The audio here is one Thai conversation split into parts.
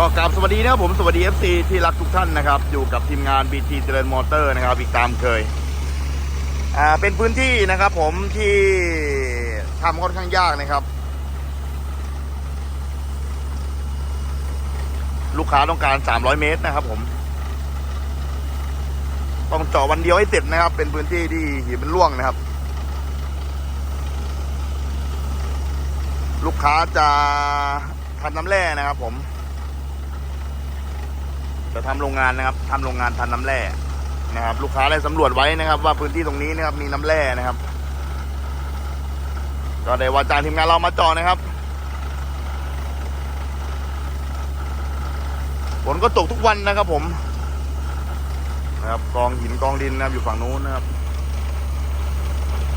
ก็กราบสวัสดีนะครับผมสวัสดี FC ที่รักทุกท่านนะครับ อยู่กับทีมงาน BT เจริญมอเตอร์นะครับ อีกตามเคยอ่าเป็นพื้นที่นะครับ ผมที่ทำค่อนข้างยากนะครับ ลูกค้าต้องการ 300 เมตรนะครับ ผม ต้องเจาะวันเดียวให้เสร็จนะครับ เป็นพื้นที่ที่หินมันร่วงนะครับ ลูกค้าจะทำน้ำแร่นะครับ ผม จะทำโรงงานนะครับทำโรงงานทันน้ำแร่นะครับ ลูกค้าได้สำรวจไว้นะครับ ว่าพื้นที่ตรงนี้นะครับมีน้ำแร่นะครับ ก็ได้ว่าจ้างทีมงานเรามาจอนะครับฝนก็ตกทุกวันนะครับผมนะครับกองหินกองดินนะครับอยู่ฝั่งนู้นนะครับ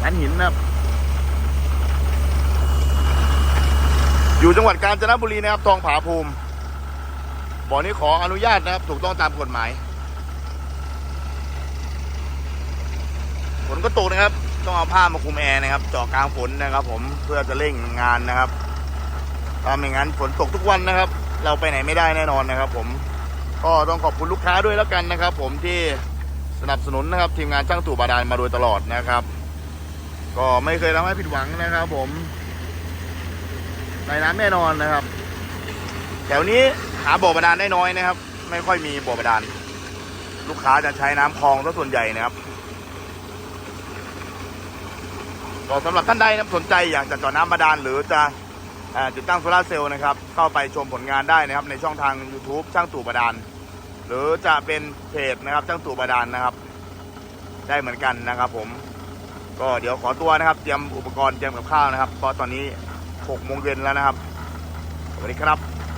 นั้นหินนะครับ อยู่จังหวัดกาญจนบุรีนะครับทองผาภูมิ บ่อนี้ขออนุญาตนะครับ ถูกต้องตามกฎหมายฝนก็ตกนะครับ ต้องเอาผ้ามาคลุมแอร์นะครับเจาะกลางฝนนะครับ ผมเพื่อจะเร่งงานนะครับถ้าไม่งั้นฝนตกทุกวันนะครับ เราไปไหนไม่ได้แน่นอนนะครับ ผมก็ต้องขอบคุณลูกค้าด้วยแล้วกันนะครับ ผมที่สนับสนุนนะครับทีมงานช่างตู่บาดาลมาโดยตลอดนะครับ ก็ไม่เคยทำให้ผิดหวังนะครับ ผมในน้ำแน่นอนนะครับ แถวนี้ หาบ่อบาดาลได้น้อยนะครับ ไม่ค่อยมีบ่อบาดาลลูกค้าจะใช้น้ำคลองซะส่วนใหญ่นะครับก็สำหรับท่านใดนะสนใจอยากจะเจาะน้ำบาดาลหรือจะเอ่อติดตั้งโซลาเซลล์นะครับ เข้าไปชมผลงานได้นะครับ ในช่องทาง YouTube ช่างตู่บาดาลหรือจะเป็นเพจนะครับช่างตู่บาดาลนะครับ ได้เหมือนกันนะครับผม ก็เดี๋ยวขอตัวนะครับ เตรียมอุปกรณ์เตรียมกับข้าวนะครับเพราะตอนนี้6โมงเย็นแล้วนะครับสวัสดีครับ